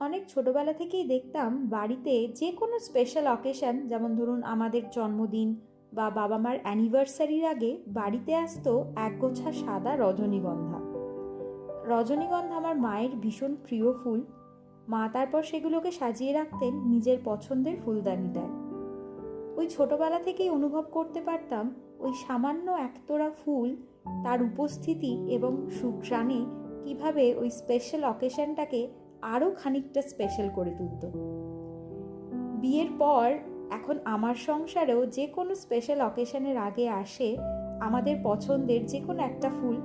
অনেক ছোটোবেলা থেকেই দেখতাম বাড়িতে যে কোনো স্পেশাল অকেশন যেমন ধরুন আমাদের জন্মদিন বা বাবা মার অ্যানিভার্সারির আগে বাড়িতে আসতো একগোছা সাদা রজনীগন্ধা। রজনীগন্ধা আমার মায়ের ভীষণ প্রিয় ফুল। মা তারপর সেগুলোকে সাজিয়ে রাখতেন নিজের পছন্দের ফুলদানিটায়। ওই ছোটবেলা থেকেই অনুভব করতে পারতাম ওই সামান্য একতোড়া ফুল তার উপস্থিতি এবং সুঘ্রাণে কীভাবে ওই স্পেশাল অকেশনটাকে আরও খানিকটা স্পেশাল করে তুলত। বিয়ের পর এখন আমার সংসারেও যে কোনো স্পেশাল অকেশনের আগে আসে আমাদের পছন্দের যে কোনো একটা ফুল।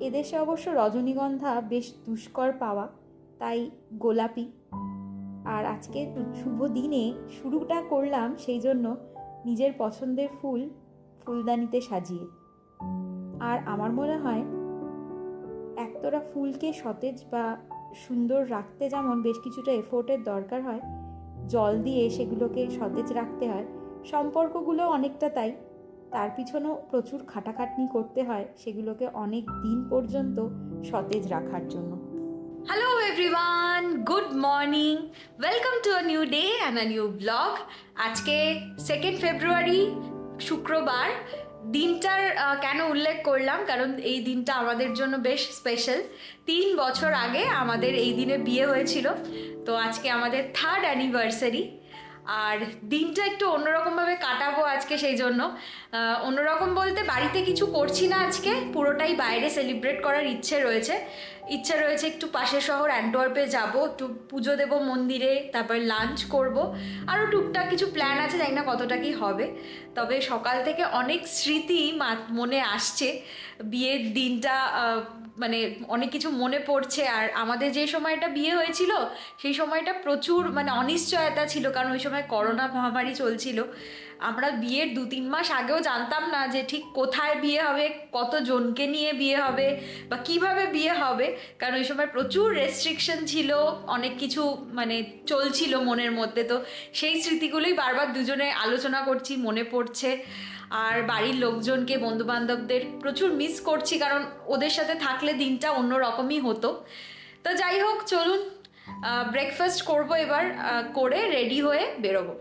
এদেশে অবশ্য রজনীগন্ধা বেশ দুষ্কর পাওয়া, তাই গোলাপি। আর আজকে শুভ দিনে শুরুটা করলাম সেই জন্য নিজের পছন্দের ফুল ফুলদানিতে সাজিয়ে। আর আমার মনে হয় একতরা ফুলকে সতেজ বা সুন্দর রাখতে যেমন বেশ কিছুটা এফোর্টের দরকার হয়, জল দিয়ে সেগুলোকে সতেজ রাখতে হয়, সম্পর্কগুলো অনেকটা তাই। তার পিছনেও প্রচুর খাটাখাটনি করতে হয়, সেগুলোকে অনেক দিন পর্যন্ত সতেজ রাখার জন্য। Hello everyone good morning welcome to a new day and a new blog আজকে সেকেন্ড ফেব্রুয়ারি শুক্রবার দিনটার কেন উল্লেখ করলাম? কারণ এই দিনটা আমাদের জন্য বেশ স্পেশাল তিন বছর আগে আমাদের এই দিনে বিয়ে হয়েছিল। তো আজকে আমাদের থার্ড অ্যানিভার্সারি আর দিনটা একটু অন্যরকমভাবে কাটাবো আজকে সেই জন্য। অন্যরকম বলতে বাড়িতে কিছু করছি না আজকে, পুরোটাই বাইরে সেলিব্রেট করার ইচ্ছে রয়েছে। ইচ্ছে রয়েছে একটু পাশের শহর অ্যান্টওয়ার্পে যাব, একটু পুজো দেবো মন্দিরে, তারপর লাঞ্চ করব। আরও টুকটাক কিছু প্ল্যান আছে, জানি না কতটা কি হবে। তবে সকাল থেকে অনেক স্মৃতি মনে আসছে। বিয়ের দিনটা মানে অনেক কিছু মনে পড়ছে আর আমাদের যে সময়টা বিয়ে হয়েছিল, সেই সময়টা প্রচুর মানে অনিশ্চয়তা ছিল কারণ ওই সময় করোনা মহামারী চলছিল। আমরা বিয়ের দু তিন মাস আগেও জানতাম না যে ঠিক কোথায় বিয়ে হবে, কতজনকে নিয়ে বিয়ে হবে বা কীভাবে বিয়ে হবে। কারণ ওই সময় প্রচুর রেস্ট্রিকশন ছিল, অনেক কিছু মানে চলছিল মনের মধ্যে। তো সেই স্মৃতিগুলোই বারবার দুজনে আলোচনা করছি, মনে পড়ছে। আর বাড়ির লোকজনকে বন্ধু বান্ধবদের প্রচুর মিস করছি কারণ ওদের সাথে থাকলে দিনটা অন্য রকমই হতো। তো যাই হোক, চলুন ব্রেকফাস্ট করব এবার করে রেডি হয়ে বেরোবো।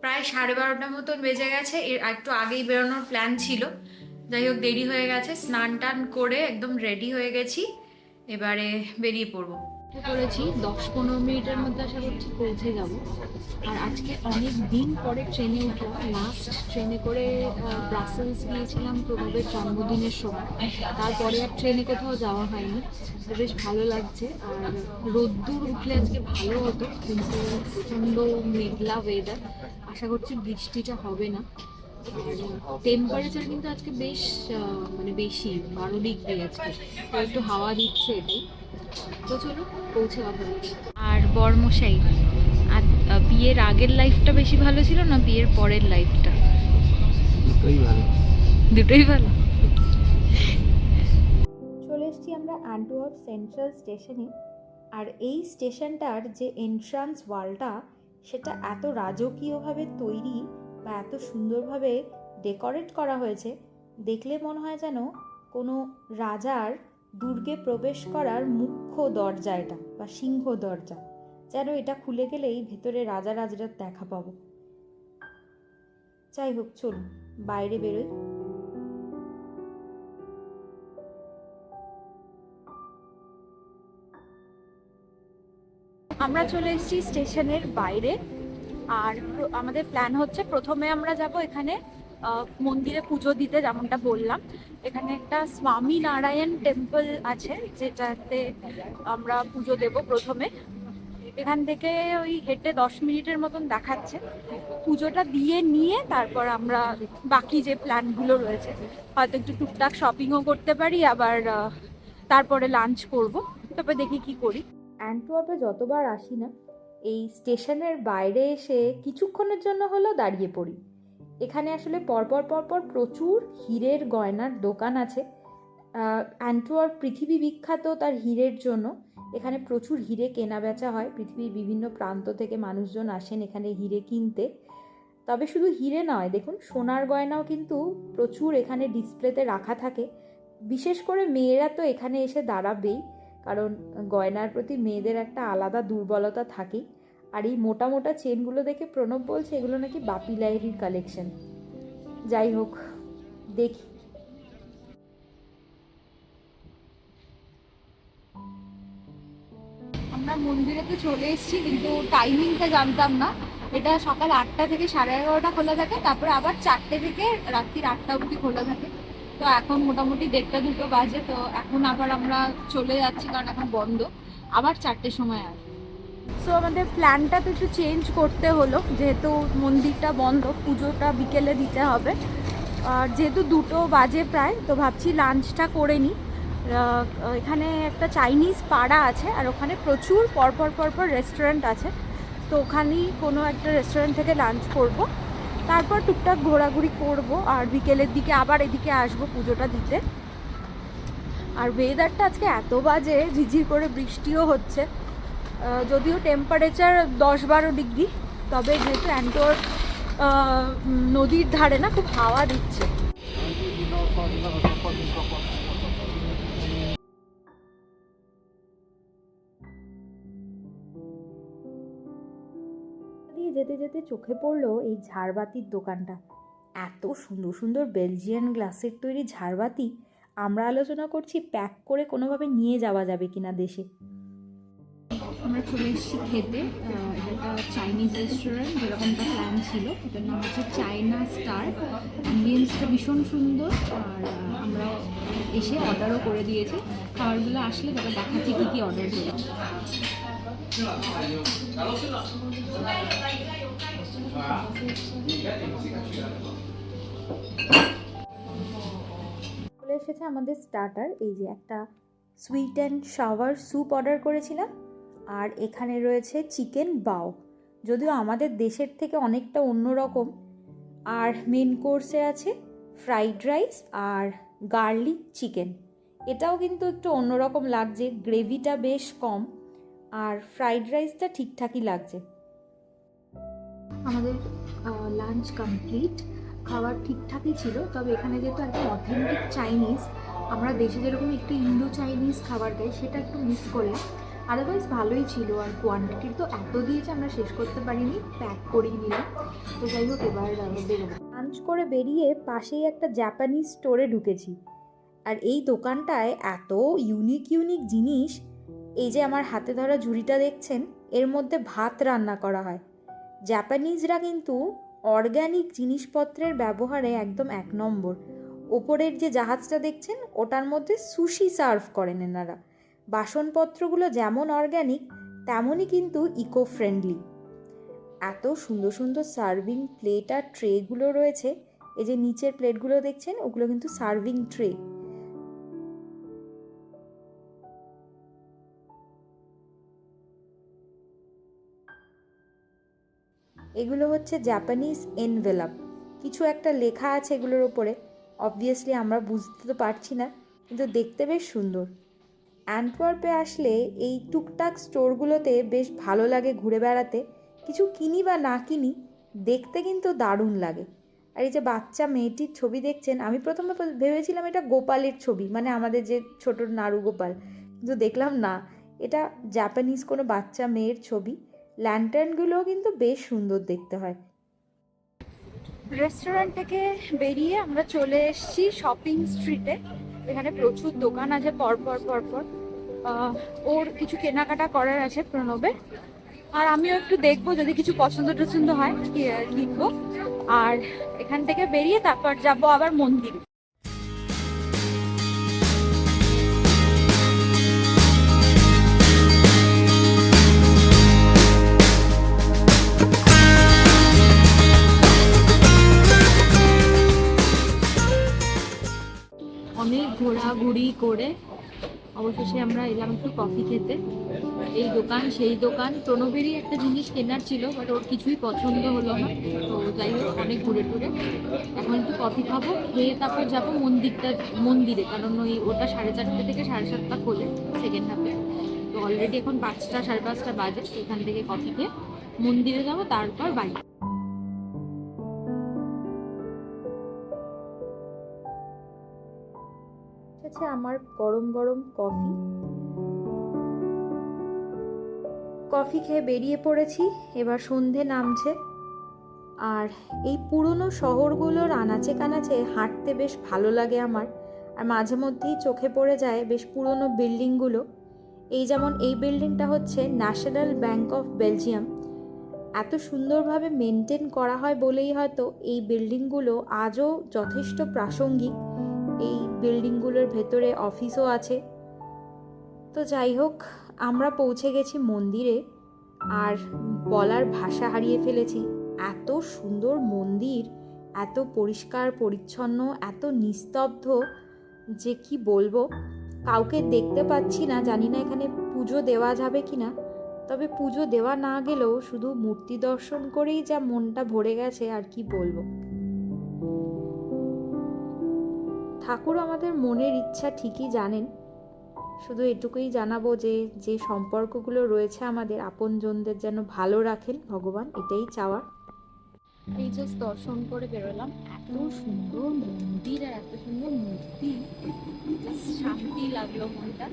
প্রায় সাড়ে বারোটার মতন বেজে গেছে, এর একটু আগেই বেরোনোর প্ল্যান ছিল। যাই হোক, দেরি হয়ে গেছে, স্নান টান করে একদম রেডি হয়ে গেছি। এবারে বেরিয়ে পড়ব। করেছি, দশ পনেরো মিনিটের মধ্যে আশা করছি পৌঁছে যাব। আর আজকে অনেক দিন পরে ট্রেনে উঠলাম লাস্ট ট্রেনে করে ব্রাসেলস গিয়েছিলাম প্রভাবের জন্মদিনের সময়। তারপরে আর ট্রেনে কোথাও যাওয়া হয়নি। বেশ ভালো লাগছে। আর রোদ্দুর উঠলে আজকে ভালো হতো, কিন্তু প্রচণ্ড মেঘলা ওয়েদার আশা করছি বৃষ্টিটা হবে না। টেম্পারেচার কিন্তু আজকে বেশ মানে বেশি, বারো ডিগ্রি আজকে। একটু হাওয়া দিচ্ছে এটাই। তো চলো পৌঁছে কথা আর বরমশাই আর বিয়ের আগের লাইফটা বেশি ভালো ছিল না বিয়ের পরের লাইফটা দুটোই ভালো। দুটোই ভালো? চলে এসছি আমরা অ্যান্টোয়ার্প সেন্ট্রাল স্টেশনে। আর এই স্টেশনটার যে এন্ট্রান্স ওয়ালটা সেটা এত রাজকীয়ভাবে তৈরি বা এত সুন্দরভাবে ডেকোরেট করা হয়েছে দেখলে মনে হয় যেন কোনো রাজার দুর্গে প্রবেশ করার মুখ্য দরজা এটা, বা সিংহ দরজা। যেন এটা খুলে গেলেই ভেতরে রাজা রাজরার দেখা পাবো। যাই হোক, চলুন, বাইরে বেরোই। আমরা চলে এসেছি স্টেশনের বাইরে। আর আমাদের প্ল্যান হচ্ছে প্রথমে আমরা যাব এখানে মন্দিরে পুজো দিতে যেমনটা বললাম, এখানে একটা স্বামী নারায়ণ টেম্পল আছে যেটাতে আমরা পুজো দেব প্রথমে। এখান থেকে ওই হেঁটে দশ মিনিটের মতন দেখাচ্ছে। পুজোটা দিয়ে নিয়ে তারপর আমরা বাকি যে প্ল্যানগুলো রয়েছে, হয়তো একটু টুকটাক শপিংও করতে পারি, আবার তারপরে লাঞ্চ করব। তবে দেখি কি করি। অ্যান্টওয়ার্পে যতবার আসি না, এই স্টেশনের বাইরে এসে কিছুক্ষণের জন্য হলেও দাঁড়িয়ে পড়ি। এখানে আসলে পরপর পরপর প্রচুর হীরের গয়নার দোকান আছে। আহ, অ্যান্টওয়ার্প পৃথিবী বিখ্যাত তার হীরের জন্য। এখানে প্রচুর হিরে কেনা বেচা হয়। পৃথিবীর বিভিন্ন প্রান্ত থেকে মানুষজন আসেন এখানে হিরে কিনতে। তবে শুধু হিরে নয় দেখুন সোনার গয়নাও কিন্তু প্রচুর এখানে ডিসপ্লেতে রাখা থাকে। বিশেষ করে মেয়েরা তো এখানে এসে দাঁড়াবেই কারণ গয়নার প্রতি মেয়েদের একটা আলাদা দুর্বলতা থাকেই। আর এই মোটা মোটা চেনগুলো দেখে প্রণব বলছে এগুলো নাকি বাপি লাইরির কালেকশন যাই হোক, দেখি। আমরা মন্দিরে তো চলে এসেছি, কিন্তু টাইমিংটা জানতাম না। এটা সকাল আটটা থেকে সাড়ে এগারোটা খোলা থাকে, তারপরে আবার চারটে থেকে রাত্রির আটটা অবধি খোলা থাকে। তো এখন মোটামুটি দেড়টা দুটো বাজে, তো এখন আবার আমরা চলে যাচ্ছি কারণ এখন বন্ধ। আবার চারটের সময় আসবে। সো আমাদের প্ল্যানটা তো একটু চেঞ্জ করতে হলো, যেহেতু মন্দিরটা বন্ধ, পুজোটা বিকেলে দিতে হবে। আর যেহেতু দুটো বাজে প্রায়, তো ভাবছি লাঞ্চটা করে নিই। এখানে একটা চাইনিজ পাড়া আছে, আর ওখানে প্রচুর পরপর পরপর রেস্টুরেন্ট আছে। তো ওখানেই কোনো একটা রেস্টুরেন্ট থেকে লাঞ্চ করব। তারপর টুকটাক ঘোরাঘুরি করব, আর বিকেলের দিকে আবার এদিকে আসব পুজোটা দিতে। আর ওয়েদারটা আজকে এত বাজে ঝিঝির করে বৃষ্টিও হচ্ছে। যদিও টেম্পারেচার দশ বারো ডিগ্রি তবে যেহেতু অ্যান্টোর নদীর ধারে না, খুব হাওয়া দিচ্ছে। যেতে যেতে চোখে পড়ল এই ঝাড়বাতির দোকানটা। এত সুন্দর সুন্দর বেলজিয়ান গ্লাসের তৈরি ঝাড়বাতি, আমরা আলোচনা করছি প্যাক করে কোনোভাবে নিয়ে যাওয়া যাবে কিনা দেশে। আমরা চলে এসেছি খেতে। এটা একটা চাইনিজ রেস্টুরেন্ট যেরকমটা প্ল্যান ছিল। এটার নাম হচ্ছে চায়না স্টার অ্যাম্বিয়েন্সটা ভীষণ সুন্দর, আর আমরা এসে অর্ডারও করে দিয়েছি। খাবারগুলো আসলে তারপর দেখাচ্ছি কী কী অর্ডার করেছি। চলে এসেছে আমাদের স্টার্টার এই যে একটা sweet and sour soup order করেছিলাম। আর এখানে রয়েছে চিকেন বাও। যদিও আমাদের দেশের থেকে অনেকটা অন্যরকম। আর মেন কোর্সে আছে ফ্রাইড রাইস আর গার্লিক চিকেন এটাও কিন্তু একটু অন্যরকম লাগছে গ্রেভিটা বেশ কম আর ফ্রাইড রাইসটা ঠিকঠাকই লাগছে। আমাদের লাঞ্চ কমপ্লিট খাবার ঠিকঠাকই ছিল, তবে এখানে যেহেতু একদম অথেন্টিক চাইনিজ আমরা দেশে যেরকম একটু ইন্দো চাইনিজ খাবার খাই, সেটা একটু মিস করলাম। আদারওয়াইজ ভালোই ছিল আর কোয়ান্টিটি তো এত দিয়েছে আমরা শেষ করতে পারিনি প্যাক করেই নিলাম। তো যাই হোক, এবার বেরোবো। লাঞ্চ করে বেরিয়ে পাশেই একটা জাপানিজ স্টোরে ঢুকেছি। আর এই দোকানটায় এত ইউনিক ইউনিক জিনিস, এই যে আমার হাতে ধরা ঝুড়িটা দেখছেন, এর মধ্যে ভাত রান্না করা হয়। জাপানিজরা কিন্তু অর্গ্যানিক জিনিসপত্রের ব্যবহারে একদম এক নম্বর। ওপরের যে জাহাজটা দেখছেন, ওটার মধ্যে সুশি সার্ভ করেন এনারা। বাসনপত্রগুলো যেমন অর্গ্যানিক তেমনই কিন্তু ইকো ফ্রেন্ডলি এত সুন্দর সুন্দর সার্ভিং প্লেট আর ট্রেগুলো রয়েছে, এই যে নিচের প্লেটগুলো দেখছেন, ওগুলো কিন্তু সার্ভিং ট্রে এগুলো হচ্ছে জাপানিজ এনভেলাপ কিছু একটা লেখা আছে এগুলোর ওপরে অবভিয়াসলি আমরা বুঝতে তো পারছি না, কিন্তু দেখতে বেশ সুন্দর। অ্যান্টওয়ার্পে আসলে এই টুকটাক স্টোরগুলোতে বেশ ভালো লাগে ঘুরে বেড়াতে। কিছু কিনি বা না কিনি, দেখতে কিন্তু দারুণ লাগে। আর এই যে বাচ্চা মেয়েটির ছবি দেখছেন, আমি প্রথমে ভেবেছিলাম এটা গোপালের ছবি মানে আমাদের যে ছোট নাড়ু গোপাল। কিন্তু দেখলাম না, এটা জাপানিজ কোনো বাচ্চা মেয়ের ছবি। ল্যান্টার্নগুলোও কিন্তু বেশ সুন্দর দেখতে হয়। রেস্টুরেন্ট থেকে বেরিয়ে আমরা চলে এসেছি শপিং স্ট্রিটে এখানে প্রচুর দোকান আছে পরপর পরপর ওর কিছু কেনাকাটা করার আছে প্রণবের আর আমিও একটু দেখব যদি কিছু পছন্দ টছন্দ হয় কিনবো। আর এখান থেকে বেরিয়ে তারপর যাব আবার মন্দিরে। অনেক ঘোরাঘুরি করে। অবশেষে আমরা এলাম একটু কফি খেতে। এই দোকান, সেই দোকান। প্রণবেরই একটা জিনিস কেনার ছিল বাট ওর কিছুই পছন্দ হলো না। তো যাই হোক, অনেক ঘুরে টুরে। এখন একটু কফি খাব, খেয়ে তারপর যাব মন্দিরটা, মন্দিরে। কারণ ওই ওটা সাড়ে চারটে থেকে সাড়ে সাতটা খোলে সেকেন্ড হাফে তো অলরেডি এখন পাঁচটা, সাড়ে পাঁচটা বাজে এখান থেকে কফি খেয়ে মন্দিরে যাব, তারপর বাড়ি। এসেছে আমার গরম গরম কফি। কফি খেয়ে বেরিয়ে পড়েছি, এবার সন্ধে নামছে। আর এই পুরনো শহরগুলোর আনাচে কানাচে হাঁটতে বেশ ভালো লাগে আমার। আর মাঝে মধ্যেই চোখে পড়ে যায় বেশ পুরনো বিল্ডিংগুলো। এই যেমন এই বিল্ডিংটা হচ্ছে ন্যাশনাল ব্যাংক অফ বেলজিয়াম। এত সুন্দরভাবে মেনটেন করা হয় বলেই হয়তো এই বিল্ডিংগুলো আজও যথেষ্ট প্রাসঙ্গিক। এই বিল্ডিংগুলোর ভেতরে অফিসও আছে। তো যাই হোক, আমরা পৌঁছে গেছি মন্দিরে। আর বলার ভাষা হারিয়ে ফেলেছি। এত সুন্দর মন্দির, এত পরিষ্কার, পরিচ্ছন্ন, এত নিস্তব্ধ যে কি বলব? কাউকে দেখতে পাচ্ছি না, জানি না এখানে পুজো দেওয়া যাবে কি না তবে পুজো দেওয়া না গেলেও শুধু মূর্তি দর্শন করেই যা মনটা ভরে গেছে, আর কি বলব? ঠাকুর আমাদের মনের ইচ্ছা ঠিকই জানেন। শুধু এটুকুই জানাব যে যে সম্পর্কগুলো রয়েছে আমাদের আপনজনদের যেন ভালো রাখেন ভগবান এটাই চাওয়া এই জাস্ট দর্শন করে বেরোলাম এত সুন্দর মন্দির আর এত সুন্দর মূর্তি। শান্তি লাগল মনটা।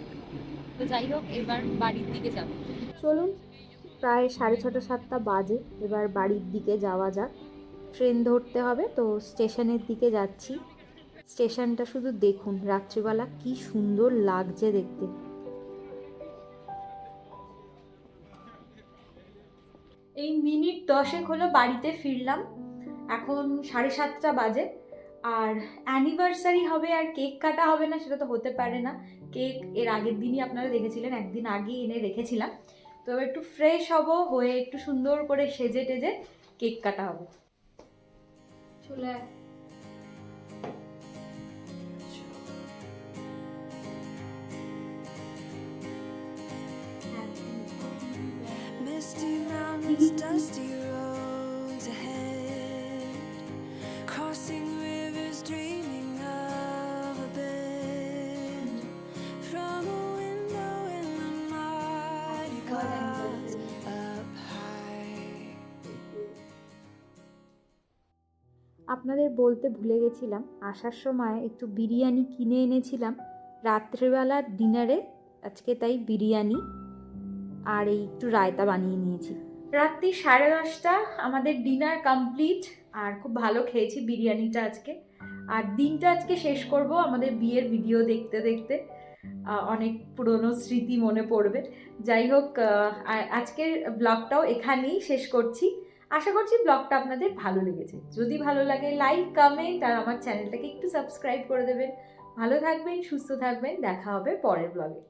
তো যাই হোক এবার বাড়ির দিকে যাব। চলুন প্রায় সাড়ে ছটা সাতটা বাজে। এবার বাড়ির দিকে যাওয়া যাক। ট্রেন ধরতে হবে তো স্টেশনের দিকে যাচ্ছি। স্টেশনটা শুধু দেখুন রাত্রিবেলা কি সুন্দর লাগছে দেখতে। এই মিনিট দশেক হলো বাড়িতে ফিরলাম এখন সাড়ে সাতটা বাজে আর অ্যানিভার্সারি হবে আর কেক কাটা হবে না সেটা তো হতে পারে না। কেক এর আগের দিনই আপনারা দেখেছিলেন একদিন আগেই এনে রেখেছিলাম। তো এবার একটু ফ্রেশ হব হয়ে একটু সুন্দর করে সেজে টেজে কেক কাটা হবে। চলে Misty mountains, dusty roads ahead. Crossing rivers, dreaming of a bend. From a window in the mighty clouds up high. আপনাদের বলতে ভুলে গেছিলাম আসার সময় একটু বিরিয়ানি কিনে এনেছিলাম রাত্রেবেলার ডিনারে আজকে তাই বিরিয়ানি আর এই একটু রায়তা বানিয়ে নিয়েছি। রাত্রি সাড়ে দশটা, আমাদের ডিনার কমপ্লিট আর খুব ভালো খেয়েছি বিরিয়ানিটা আজকে। আর দিনটা আজকে শেষ করব আমাদের বিয়ের ভিডিও দেখতে দেখতে। অনেক পুরনো স্মৃতি মনে পড়বে। যাই হোক আজকের ব্লগটাও এখানেই শেষ করছি। আশা করছি ব্লগটা আপনাদের ভালো লেগেছে। যদি ভালো লাগে লাইক কমেন্ট আর আমার চ্যানেলটাকে একটু সাবস্ক্রাইব করে দেবেন। ভালো থাকবেন, সুস্থ থাকবেন। দেখা হবে পরের ব্লগে